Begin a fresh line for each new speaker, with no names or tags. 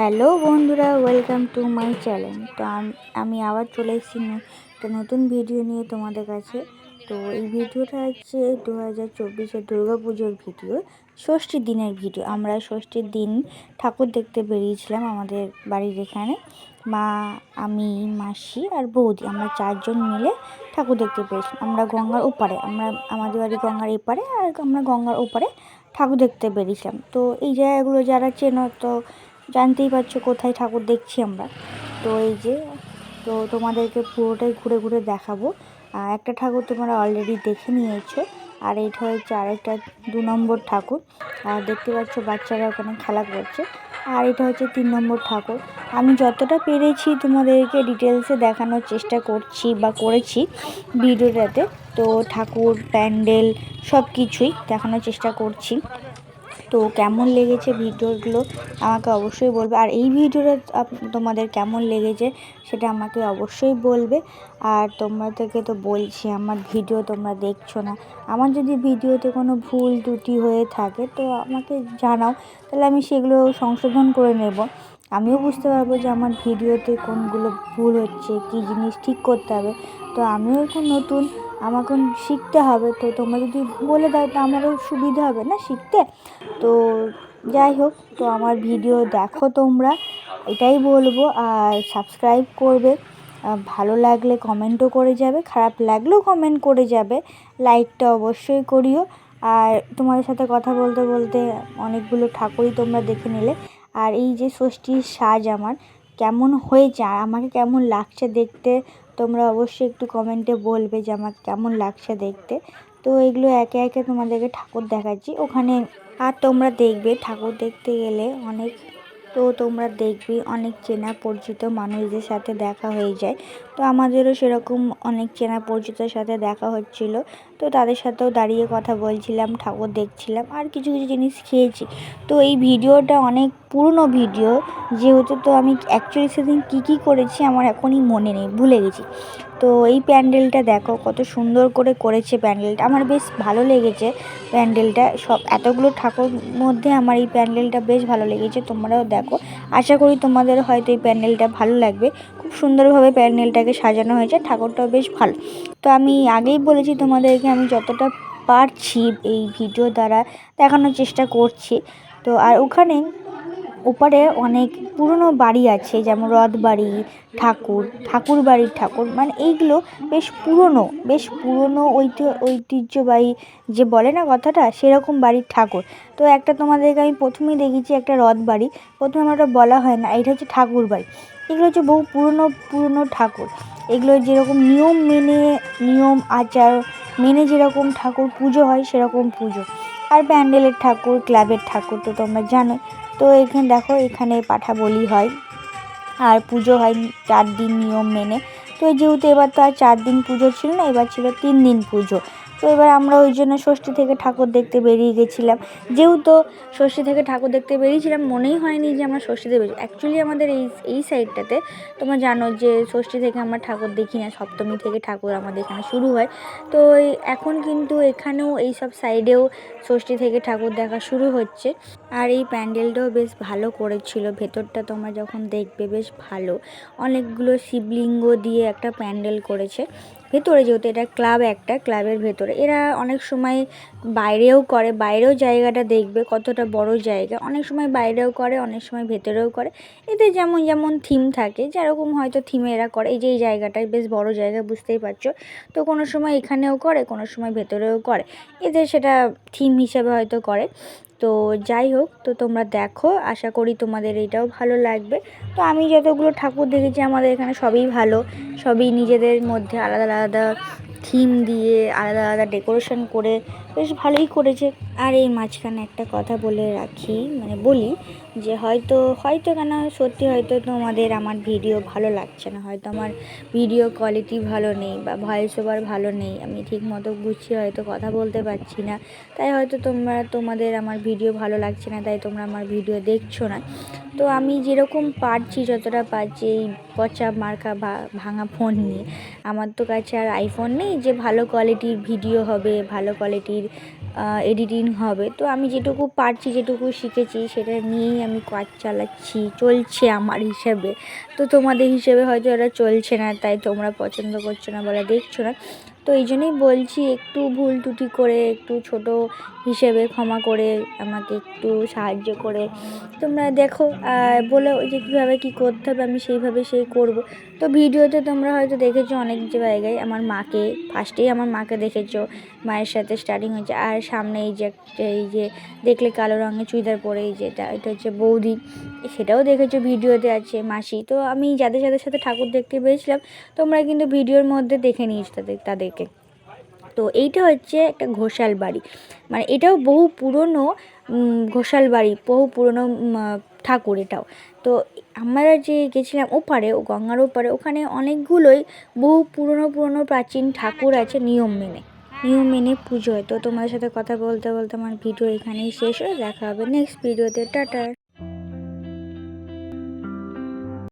Hello বন্ধুরা welcome to my channel তো আমি আবার চলে এসেছি একটা নতুন ভিডিও নিয়ে তোমাদের কাছে। তো এই ভিডিওটা হচ্ছে দু হাজার চব্বিশের পুজোর ভিডিও ষষ্ঠীর দিনের ভিডিও আমরা ষষ্ঠীর দিন ঠাকুর দেখতে বেরিয়েছিলাম আমাদের বাড়ির এখানে। মা, আমি, মাসি আর বৌদি, আমরা চারজন মিলে ঠাকুর দেখতে পেরেছিলাম আমরা গঙ্গার ওপারে, আমরা, আমাদের বাড়ি গঙ্গার এপারে আর আমরা গঙ্গার ওপারে ঠাকুর দেখতে বেরিয়েছিলাম। তো এই জায়গাগুলো যারা চেনো তো জানতেই পারছ কোথায় ঠাকুর দেখছি আমরা। তো এই যে, তো তোমাদেরকে পুরোটাই ঘুরে ঘুরে দেখাবো। একটা ঠাকুর তোমরা অলরেডি দেখে নিয়েছো, আর এইটা হচ্ছে আরেকটা দু নম্বর ঠাকুর। আর দেখতে পাচ্ছ বাচ্চারা ওখানে খেলা করছে। আর এটা হচ্ছে তিন নম্বর ঠাকুর। আমি যতটা পেরেছি তোমাদেরকে ডিটেলসে দেখানোর চেষ্টা করছি বা করেছি ভিডিওটাতে, তো ঠাকুর, প্যান্ডেল সব কিছুই দেখানোর চেষ্টা করছি। তো কেমন লেগেছে ভিডিওগুলো আমাকে অবশ্যই বলবে। আর এই ভিডিওটা তোমাদের কেমন লেগেছে সেটা আমাকে অবশ্যই বলবে। আর তোমাদেরকে তো বলছি, আমার ভিডিও তোমরা দেখছ না। আমার যদি ভিডিওতে কোনো ভুল ত্রুটি হয়ে থাকে, তো আমাকে জানাও। তাহলে আমি সেগুলো সংশোধন করে নেব। আমিও বুঝতে পারব যে আমার ভিডিওতে কোনগুলো ভুল হচ্ছে, কী জিনিস ঠিক করতে হবে। তো আমিও এখন নতুন আমাকে শিখতে হবে। তো তোমরা যদি বলে দাও, তো আমারও সুবিধা হবে না শিখতে। তো যাই হোক, তো আমার ভিডিও দেখো তোমরা, এটাই বলব। আর সাবস্ক্রাইব করবে। ভালো লাগলে কমেন্টও করে যাবে, খারাপ লাগলেও কমেন্ট করে যাবে। লাইকটা অবশ্যই করিও। আর তোমাদের সাথে কথা বলতে বলতে অনেকগুলো ঠাকুরই তোমরা দেখে নিলে। আর এই যে ষষ্ঠীর সাজ আমার কেমন হয়েছে আর আমাকে কেমন লাগছে দেখতে, তোমরা অবশ্যই একটু কমেন্টে বলবে যে আমার কেমন লাগছে দেখতে। তো এগুলো একে একে তোমাদেরকে ঠাকুর দেখাচ্ছি। ওখানে আর তোমরা দেখবে, ঠাকুর দেখতে গেলে অনেক, তো তোমরা দেখবে অনেক চেনা পরিচিত মানুষদের সাথে দেখা হয়ে যায়। তো আমাদেরও সেরকম অনেক চেনা পরিচিতর সাথে দেখা হচ্ছিল। তো তাদের সাথেও দাঁড়িয়ে কথা বলছিলাম, ঠাকুর দেখছিলাম, আর কিছু কিছু জিনিস খেয়েছি। তো এই ভিডিওটা অনেক পুরনো ভিডিও, যেহেতু তো আমি অ্যাকচুয়ালি সেদিন কী কী করেছি আমার এখনই মনে নেই, ভুলে গেছি। তো এই প্যান্ডেলটা দেখো, কত সুন্দর করে করেছে প্যান্ডেলটা, আমার বেশ ভালো লেগেছে প্যান্ডেলটা, সব এতগুলো ঠাকুর মধ্যে আমার এই প্যান্ডেলটা বেশ ভালো লেগেছে, তোমরাও দেখো। আশা করি তোমাদের হয়তো এই প্যান্ডেলটা ভালো লাগবে। খুব সুন্দরভাবে প্যান্ডেলটাকে সাজানো হয়েছে, ঠাকুরটাও বেশ ভালো। তো আমি আগেই বলেছি তোমাদেরকে আমি যতটা পারছি এই ভিডিও দ্বারা দেখানোর চেষ্টা করছি। তো আর ওখানে ওপারে অনেক পুরনো বাড়ি আছে, যেমন রথ বাড়ি ঠাকুর ঠাকুর বাড়ির ঠাকুর মানে এইগুলো বেশ পুরনো বেশ পুরনো ঐতি- ঐতিহ্যবাহী যে বলে না কথাটা, সেরকম বাড়ির ঠাকুর। তো একটা তোমাদেরকে আমি প্রথমেই দেখেছি একটা রথ বাড়ি প্রথমে আমার ওটা বলা হয় না, এটা হচ্ছে ঠাকুর বাড়ি এগুলো হচ্ছে বহু পুরনো পুরনো ঠাকুর। এগুলো যেরকম নিয়ম মেনে, নিয়ম, আচার মেনে যেরকম ঠাকুর পুজো হয়, সেরকম পুজো। আর প্যান্ডেলের ঠাকুর, ক্লাবের ঠাকুর তো তোমরা জানো তো এখানে দেখো, এখানে পাঠা বলি হয়। আর পুজো হয় চার দিন নিয়ম মেনে। তো যেহেতু এবার তো আর চার দিন পুজো ছিল না, এবার ছিল তিন দিন পুজো। তো এবার আমরা ওই জন্য ষষ্ঠী থেকে ঠাকুর দেখতে বেরিয়ে গেছিলাম। যেহেতু ষষ্ঠী থেকে ঠাকুর দেখতে বেরিয়েছিলাম, মনেই হয়নি যে আমরা ষষ্ঠীতে বেরিয়েছি অ্যাকচুয়ালি আমাদের এই এই সাইডটাতে তোমরা জানো যে ষষ্ঠী থেকে আমরা ঠাকুর দেখি না, সপ্তমী থেকে ঠাকুর আমাদের এখানে শুরু হয়। তো এখন কিন্তু এখানেও এই সব সাইডেও ষষ্ঠী থেকে ঠাকুর দেখা শুরু হচ্ছে। আর এই প্যান্ডেলটাও বেশ ভালো করেছিল। ভেতরটা তোমরা যখন দেখবে বেশ ভালো। অনেকগুলো শিবলিঙ্গ দিয়ে একটা প্যান্ডেল করেছে। ভেতরে যেহেতু এটা ক্লাব একটা, ক্লাবের ভেতরে। এরা অনেক সময় বাইরেও করে, বাইরেও জায়গাটা দেখবে কতটা বড় জায়গা। অনেক সময় বাইরেও করে, অনেক সময় ভেতরেও করে। এতে যেমন যেমন থিম থাকে, যেরকম হয়তো থিমে এরা করে। এই যে, এই জায়গাটায় বেশ বড় জায়গা, বুঝতেই পারছ? তো কোনো সময় এখানেও করে, কোনো সময় ভেতরেও করে। এদের সেটা থিম হিসাবে হয়তো করে। তো যাই হোক, তো তোমরা দেখো, আশা করি তোমাদের এটাও ভালো লাগবে। তো আমি যতগুলো ঠাকুর দেখেছি, আমাদের এখানে সবই ভালো। সবই নিজেদের মধ্যে আলাদা আলাদা থিম দিয়ে আলাদা আলাদা ডেকোরেশন করে বেশ ভালোই করেছে। আর এই মাঝখানে একটা কথা বলে রাখি মানে বলি যে হয়তো হয়তো কেন, সত্যি হয়তো তোমাদের আমার ভিডিও ভালো লাগছে না, হয়তো আমার ভিডিও কোয়ালিটি ভালো নেই বা ভয়েস ওভার ভালো নেই, আমি ঠিক মতো গুছিয়ে হয়তো কথা বলতে পারছি না, তাই হয়তো তোমরা, তোমাদের আমার ভিডিও ভালো লাগছে না, তাই তোমরা আমার ভিডিও দেখছ না। তো আমি যেরকম পারছি, যতটা পারছি এই পচা মার্কা ভাঙা ফোন নিয়ে। আমার তো কাছে আর আইফোন নেই যে ভালো কোয়ালিটির ভিডিও হবে, ভালো কোয়ালিটির এডিটিং হবে। তো আমি যেটুকু পারছি, যেটুকু শিখেছি, সেটা নিয়েই আমি কাজ চালাচ্ছি, চলছে আমার হিসেবে। তো তোমাদের হিসেবে হয়তো ওটা চলছে না, তাই তোমরা পছন্দ করছ না বলে দেখছ না। তো এই জন্যই বলছি, একটু ভুল ত্রুটি করে, একটু ছোট হিসেবে ক্ষমা করে আমাকে একটু সাহায্য করে। তোমরা দেখো বলো যে কীভাবে কী করতে হবে, আমি সেইভাবে সেই করব। তো ভিডিওতে তোমরা হয়তো দেখেছ অনেক জায়গায় আমার মাকে ফার্স্টেই আমার মাকে দেখেছ, মায়ের সাথে স্টার্টিং হয়েছে। আর সামনে এই যে এই যে দেখলে কালো রঙের চুড়িদার পরে, এই যেটা এটা হচ্ছে বৌদি, সেটাও দেখেছ ভিডিওতে আছে, মাসি। তো আমি যাদের যাদের সাথে ঠাকুর দেখতে পেয়েছিলাম, তোমরা কিন্তু ভিডিওর মধ্যে দেখে নিয়েছো তাদের, তাদেরকে। তো এইটা হচ্ছে একটা ঘোষাল বাড়ি। মানে এটাও বহু পুরনো ঘোষাল বাড়ি, বহু পুরনো ঠাকুর এটাও। তো আমরা যে গেছিলাম ওপারে, ও গঙ্গার ওপারে, ওখানে অনেকগুলোই বহু পুরনো পুরনো, প্রাচীন ঠাকুর আছে নিয়ম মেনে। নিয়ম মেনে পুজো হয়। তো তোমাদের সাথে কথা বলতে বলতে আমার ভিডিও এখানেই শেষ হয়ে, দেখা হবে নেক্সট ভিডিওতে টাটা।